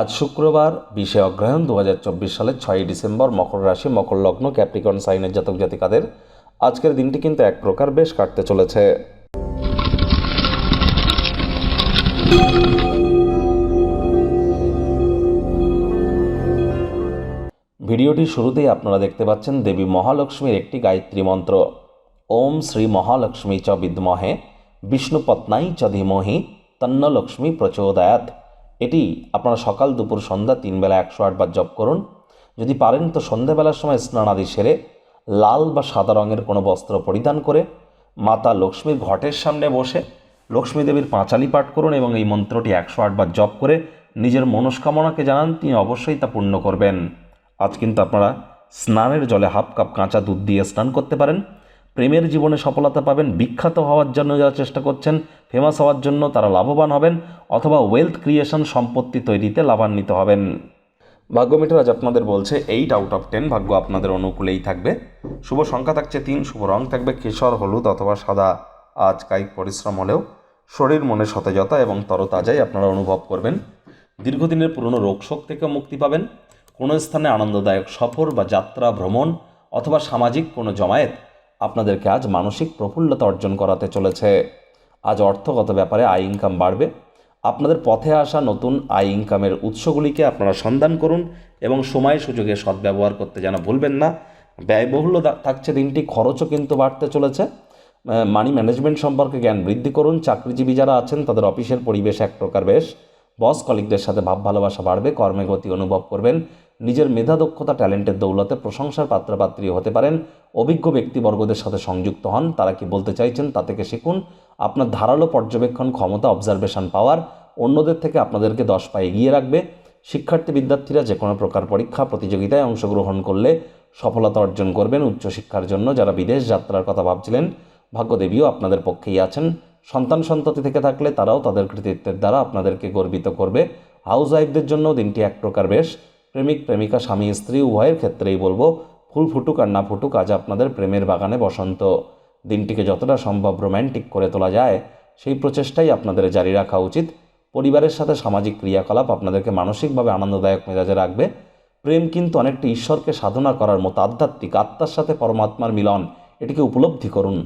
আজ শুক্রবার, বিশে অগ্রহায়ণ দু হাজার চব্বিশ সালের ছয়ই ডিসেম্বর, মকর রাশি, মকর লগ্ন, ক্যাপ্রিকন, সাইনের জাতক জাতিকাদের। আজকের দিনটি কিন্তু এক প্রকার বেশ কাটতে চলেছে। ভিডিওটি শুরুতেই আপনারা দেখতে পাচ্ছেন দেবী মহালক্ষ্মীর একটি গায়ত্রী মন্ত্র। ওম শ্রী মহালক্ষ্মী চ বিদ্মহে বিষ্ণুপত্নাই চ ধীমহি তন্নলক্ষ্মী প্রচোদয়াত। এটি আপনারা সকাল, দুপুর, সন্ধ্যা তিন বেলা একশো আটবার জপ করুন। যদি পারেন তো সন্ধ্যাবেলার সময় স্নানাদি সেরে লাল বা সাদা রঙের কোনো বস্ত্র পরিধান করে মাতা লক্ষ্মীর ঘটের সামনে বসে লক্ষ্মী দেবীর পাঁচালি পাঠ করুন এবং এই মন্ত্রটি একশো আটবার জপ করে নিজের মনস্কামনাকে জানান, তিনি অবশ্যই তা পূর্ণ করবেন। আজ কিন্তু আপনারা স্নানের জলে হাফ কাপ কাঁচা দুধ দিয়ে স্নান করতে পারেন। প্রেমের জীবনে সফলতা পাবেন, বিখ্যাত হওয়ার জন্য যারা চেষ্টা করছেন ফেমাস হওয়ার জন্য তারা লাভবান হবেন অথবা ওয়েলথ ক্রিয়েশন সম্পত্তি তৈরিতে লাভান্বিত হবেন। ভাগ্যমিটার আজ আপনাদের বলছে এইট আউট অফ টেন ভাগ্য আপনাদের অনুকূলেই থাকবে। শুভ সংখ্যা থাকছে তিন, শুভ রং থাকবে কেশর, হলুদ অথবা সাদা। আজ কায়িক পরিশ্রম হলেও শরীর, মনে সতেজতা এবং তরতাজাই আপনারা অনুভব করবেন। দীর্ঘদিনের পুরনো রোগশোক থেকে মুক্তি পাবেন। কোনো স্থানে আনন্দদায়ক সফর বা যাত্রা, ভ্রমণ অথবা সামাজিক কোনো জমায়েত আপনাদেরকে আজ মানসিক প্রফুল্লতা অর্জন করাতে চলেছে। আজ অর্থগত ব্যাপারে আয় ইনকাম বাড়বে। আপনাদের পথে আসা নতুন আয় ইনকামের উৎসগুলিকে আপনারা সন্ধান করুন এবং সময় সুযোগে সদ্ব্যবহার করতে যেন ভুলবেন না। ব্যয়বহুল্য থাকছে দিনটি, খরচও কিন্তু বাড়তে চলেছে। মানি ম্যানেজমেন্ট সম্পর্কে জ্ঞান বৃদ্ধি করুন। চাকরিজীবী যারা আছেন, তাদের অফিসের পরিবেশ এক প্রকার বেশ। বস কলিগদের সাথে ভাব ভালোবাসা বাড়বে, কর্মে গতি অনুভব করবেন। নিজের মেধা, দক্ষতা ট্যালেন্টের দৌলতে প্রশংসার পাত্রপাত্রী হতে পারেন। অভিজ্ঞ ব্যক্তিবর্গদের সাথে সংযুক্ত হন। তারা কি বলতে চাইছেন তা থেকে শিখুন। আপনার ধারালো পর্যবেক্ষণ ক্ষমতা অবজারভেশন পাওয়ার, অন্যদের থেকে আপনাদেরকে দশ পা এগিয়ে রাখবে। শিক্ষার্থী বিদ্যার্থীরা যে কোনো প্রকার পরীক্ষা, প্রতিযোগিতায় অংশগ্রহণ করলে সফলতা অর্জন করবেন উচ্চশিক্ষার জন্য। যারা বিদেশ যাত্রার কথা ভাবছিলেন, ভাগ্যদেবীও আপনাদের পক্ষেই আছেন। সন্তান সন্ততি থেকে থাকলে তারাও তাদের কৃতিত্বের দ্বারা আপনাদেরকে গর্বিত করবে। হাউস ওয়াইফদের জন্য দিনটি এক প্রকার বেশ। প্রেমিক, প্রেমিকা, স্বামী, স্ত্রী, উভয়ের ক্ষেত্রেই বলব, ফুল ফুটুক আর না ফুটুক, আজ আপনাদের প্রেমের বাগানে বসন্ত। দিনটিকে যতটা সম্ভব রোম্যান্টিক করে তোলা যায়, সেই প্রচেষ্টাই আপনাদের জারি রাখা উচিত। পরিবারের সাথে সামাজিক ক্রিয়াকলাপ আপনাদেরকে মানসিকভাবে আনন্দদায়ক মেজাজে রাখবে। প্রেম কিন্তু অনেকটা ঈশ্বরকে সাধনা করার মতো আধ্যাত্মিক আত্মার সাথে পরমাত্মার মিলন, এটিকে উপলব্ধি করুন।